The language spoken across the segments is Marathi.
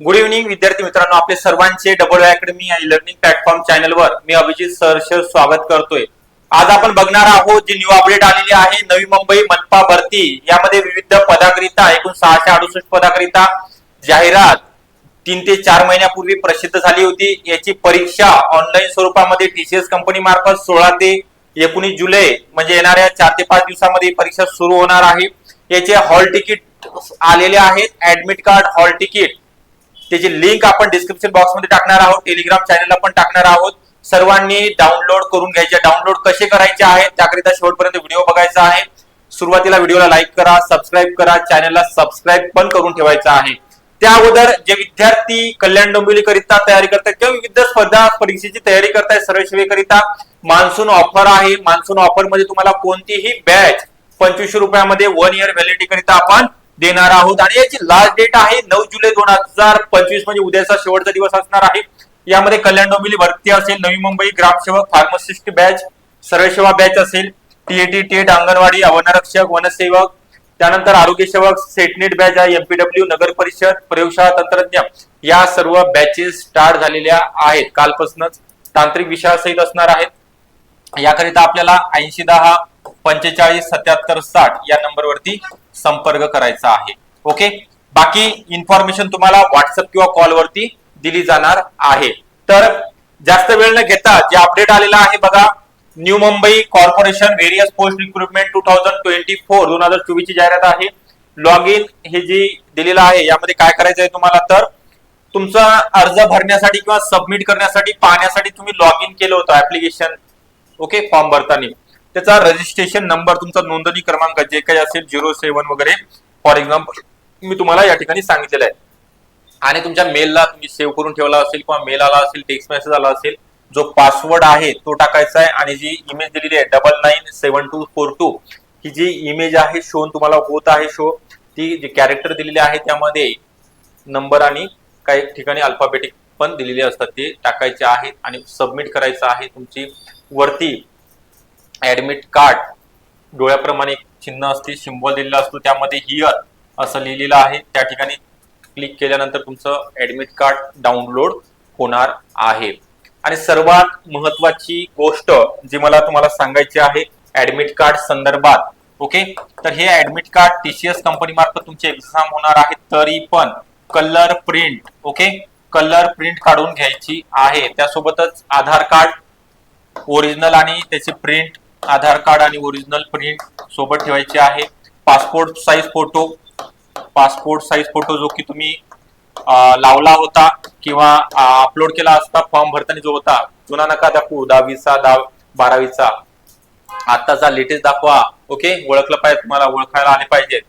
गुड इव्हनिंग विद्यार्थी मित्रांनो. आपले सर्वांचे डबल अकॅडमी या लर्निंग प्लॅटफॉर्म चॅनलवर मी अभिजित सहर्ष स्वागत करतोय. आज आपण बघणार आहोत जी न्यू अपडेट आलेली आहे नवी मुंबई मनपा भरती. यामध्ये विविध पदाकरिता एकूण सहाशे अडुसष्ट पदाकरिता जाहिरात तीन ते चार महिन्यापूर्वी प्रसिद्ध झाली होती. याची परीक्षा ऑनलाईन स्वरूपामध्ये टीसीएस कंपनी मार्फत सोळा ते एकोणीस जुलै म्हणजे येणाऱ्या चार ते पाच दिवसामध्ये परीक्षा सुरू होणार आहे. याचे हॉल तिकीट आलेले आहेत. ऍडमिट कार्ड हॉल तिकीट त्याची लिंक आपण डिस्क्रिप्शन बॉक्समध्ये टाकणार आहोत टेलिग्राम चॅनलला पण टाकणार आहोत सर्वांनी डाउनलोड करून घ्यायचे. डाउनलोड कसे करायचे आहेत त्याकरिता शेवटपर्यंत व्हिडिओ बघायचा आहे. सुरुवातीला व्हिडिओला लाईक करा सबस्क्राईब करा चॅनलला सबस्क्राईब पण करून ठेवायचं आहे. त्या अगोदर जे विद्यार्थी कल्याण डोंबिवली करिता तयारी करतात किंवा विविध स्पर्धा परीक्षेची तयारी करतायत सर्व सेवेकरिता मान्सून ऑफर आहे. मान्सून ऑफरमध्ये तुम्हाला कोणतीही बॅच पंचवीसशे रुपयामध्ये वन इयर व्हॅलिडिटी करिता आपण देणार आहोत. आणि याची लास्ट डेट आहे नऊ जुलै दोन हजार पंचवीस म्हणजे उद्याचा शेवटचा दिवस असणार आहे. यामध्ये कल्याण डोंबिवली भरती असेल नवी मुंबई ग्रामसेवक फार्मासिस्ट बॅच सरळ सेवा बॅच असेल टीएटी टेट अंगणवाडी वनरक्षक वनसेवक त्यानंतर आरोग्य सेवक सेटनेट बॅच आहे एमपीडब्ल्यू नगर परिषद प्रयोगशाळा तंत्रज्ञ या सर्व बॅचेस स्टार्ट झालेल्या आहेत. कालपासूनच तांत्रिक विषयासहित असणार आहेत. याकरिता आपल्याला ऐंशी दहा पंचेचाळीस सत्याहत्तर साठ या नंबरवरती संपर्क करायचा आहे. ओके बाकी इन्फॉर्मेशन तुम्हाला व्हॉट्सअप किंवा कॉलवरती दिली जाणार आहे. तर जास्त वेळ न घेता जे अपडेट आलेला आहे बघा new Mumbai corporation various post recruitment two thousand twenty four दोन हजार चोवीस ची जाहिरात आहे. लॉग इन हे जी दिलेलं आहे यामध्ये काय करायचं आहे तुम्हाला? तर तुमचा अर्ज भरण्यासाठी किंवा सबमिट करण्यासाठी पाहण्यासाठी तुम्ही लॉग इन केलं होतं ऍप्लिकेशन ओके फॉर्म भरताना. त्याचा रजिस्ट्रेशन नंबर तुमचा नोंदणी क्रमांक जे काही असेल झिरो सेव्हन वगैरे फॉर एक्झाम्पल मी तुम्हाला या ठिकाणी सांगितलेलं आहे. आणि तुमच्या मेलला तुम्ही सेव्ह करून ठेवला असेल किंवा मेल आला असेल टेक्स्ट मेसेज आला असेल जो पासवर्ड आहे तो टाकायचा आहे आणि जी इमेज दिलेली आहे double nine seven two four two ही जी इमेज आहे शो तुम्हाला होत आहे शो ती जी कॅरेक्टर दिलेली आहे त्यामध्ये नंबर आणि काही ठिकाणी अल्फाबेटिक पण दिलेले असतात ते टाकायचे आहेत आणि सबमिट करायचं आहे तुमची वरती. ऍडमिट कार्ड डोळ्याप्रमाणे एक चिन्ह असते सिम्बॉल दिलेला असतो त्यामध्ये हिअर असं लिहिलेलं आहे. त्या ठिकाणी क्लिक केल्यानंतर तुमचं ऍडमिट कार्ड डाउनलोड होणार आहे. आणि सर्वात महत्वाची गोष्ट जी मला तुम्हाला सांगायची आहे ऍडमिट कार्ड संदर्भात ओके तर हे ऍडमिट कार्ड टीसीएस कंपनी मार्फत तुमचे एक्झाम होणार आहे तरी पण colour print okay colour print काढून घ्यायची आहे. त्यासोबतच आधार कार्ड ओरिजिनल आणि त्याचे प्रिंट आधार कार्ड आणि ओरिजिनल प्रिंट सोबत ठेवायचे आहे. Passport size photo passport size photo जो की तुम्ही लावला होता किंवा अपलोड केला असता फॉर्म भरताना जो होता जुना नका दाखवू दहावीचा दहा बारावीचा. आताचा लेटेस्ट दाखवा ओके ओळखलं पाहिजे तुम्हाला ओळखायला आले पाहिजे.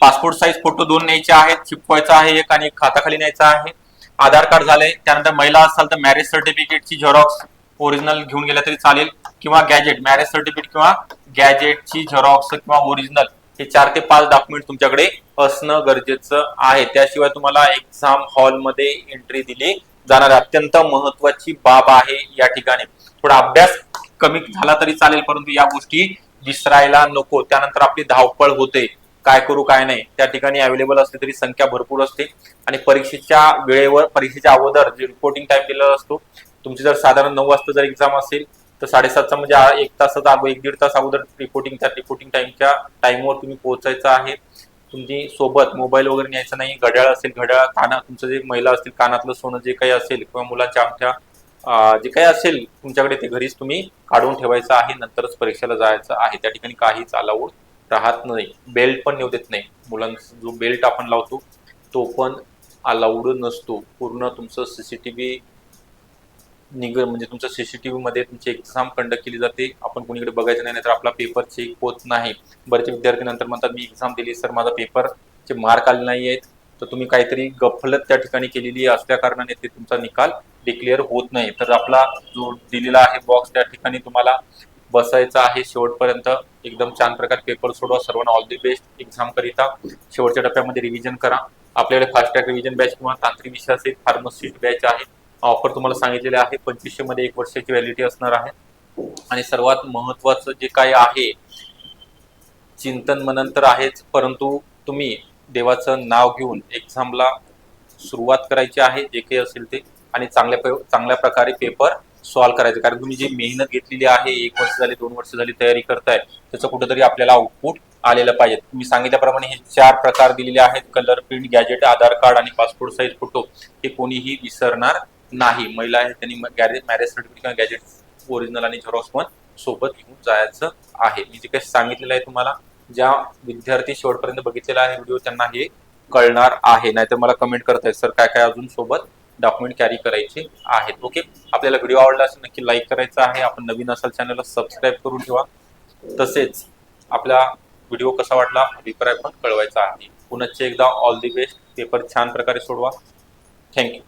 पासपोर्ट साईज फोटो दोन न्यायचे आहेत चिपवायचा आहे एक आणि एक न्यायचा आहे. आधार कार्ड झाले त्यानंतर महिला असाल तर मॅरेज सर्टिफिकेटची झेरॉक्स ओरिजिनल घेऊन गेल्या तरी चालेल. किंवा गॅजेट मॅरेज सर्टिफिकेट किंवा गॅजेटची झेरॉक्स किंवा ओरिजिनल हे चार ते पाच डॉक्युमेंट तुमच्याकडे असणं गरजेचं आहे. त्याशिवाय तुम्हाला एक्झाम हॉलमध्ये एंट्री दिली जाणार अत्यंत महत्वाची बाब आहे या ठिकाणी. थोडा अभ्यास कमी झाला तरी चालेल परंतु या गोष्टी विसरायला नको. त्यानंतर आपली धावपळ होते. काय करू काय नाही. त्या ठिकाणी अवेलेबल असली तरी संख्या भरपूर असते. आणि परीक्षेच्या वेळेवर परीक्षेच्या अगोदर जे रिपोर्टिंग टाइम दिलेला असतो तुमची जर साधारण नऊ वाजता जर एक्झाम असेल तर साडेसातचा म्हणजे एक तासाचा अगो एक दीड तास अगोदर रिपोर्टिंग त्या रिपोर्टिंग टाइमच्या टाइमवर तुम्ही पोहोचायचं आहे. तुमची सोबत मोबाईल वगैरे न्यायचा नाही घड्याळ असेल घड्याळ काना तुमचं जे महिला असतील कानातलं सोनं जे काही असेल किंवा मुलाच्या आमच्या जे काही असेल तुमच्याकडे ते घरीच तुम्ही काढून ठेवायचं आहे. नंतरच परीक्षेला जायचं आहे. त्या ठिकाणी काहीच अलाउड राहत नाही. बेल्ट पण नेऊ देत नाही. मुलांचा जो बेल्ट आपण लावतो तो पण अलाउड नसतो. पूर्ण तुमचं सीसीटीव्ही निग म्हणजे तुमच्या सीसीटीव्ही मध्ये तुमची एक्झाम कंडक्ट केली जाते. आपण कोणीकडे बघायचं नाही तर आपला पेपर चेक होत नाही. बरेचसे विद्यार्थी नंतर म्हणतात मी एक्झाम दिली सर माझा पेपरचे मार्क आले नाही आहेत. तर तुम्ही काहीतरी गफलत त्या ठिकाणी केलेली असल्या कारणाने ते तुमचा निकाल डिक्लेअर होत नाही. तर आपला जो दिलेला आहे बॉक्स त्या ठिकाणी तुम्हाला बसायचं आहे शेवटपर्यंत. एकदम छान प्रकारे पेपर सोडवा. सर्वांना ऑल दी बेस्ट एक्झाम करिता शेवटच्या टप्प्यामध्ये रिव्हिजन करा. आपल्याकडे फास्ट ट्रॅक रिव्हिजन बॅच किंवा तांत्रिक विषय असेल फार्मसिस्ट बॅच आहे. ऑफर तुम्हाला सांगितलेले आहे. पंचवीसशे मध्ये एक वर्षाची व्हॅलिडिटी असणार आहे. आणि सर्वात महत्वाचं जे काय आहे चिंतन मनन तर आहेच परंतु तुम्ही देवाचं नाव घेऊन एक्झामला सुरुवात करायची आहे जे काही असेल ते. आणि चांगल्या पे- चांगल्या प्रकारे पेपर सॉल्व्ह करायचे. कारण तुम्ही जी मेहनत घेतलेली आहे एक वर्ष झाली दोन वर्ष झाली तयारी करताय त्याचं कुठेतरी आपल्याला आउटपुट आलेलं पाहिजे. तुम्ही सांगितल्याप्रमाणे हे चार प्रकार दिलेले आहेत. Colour print gazette Aadhaar card आणि पासपोर्ट साईज फोटो हे कोणीही विसरणार नाही. महिला आहे त्यांनी मॅरेज सर्टिफिकेट किंवा गॅजेट ओरिजिनल आणि झेरॉक्स पण सोबत घेऊन जायचं आहे. मी जे काही सांगितलेलं आहे तुम्हाला ज्या विद्यार्थी शेवटपर्यंत बघितलेला आहे व्हिडिओ त्यांना हे कळणार आहे. नाहीतर मला कमेंट करताय सर काय काय अजून सोबत डॉक्युमेंट कॅरी करायचे आहेत? ओके आपल्याला व्हिडिओ आवडला असेल नक्की लाईक करायचा आहे. आपण नवीन असाल चॅनलला सबस्क्राईब करून ठेवा. तसेच आपला व्हिडिओ कसा वाटला अभिप्राय पण कळवायचा आहे. पुनश्च एकदा ऑल दी बेस्ट पेपर छान प्रकारे सोडवा. थँक्यू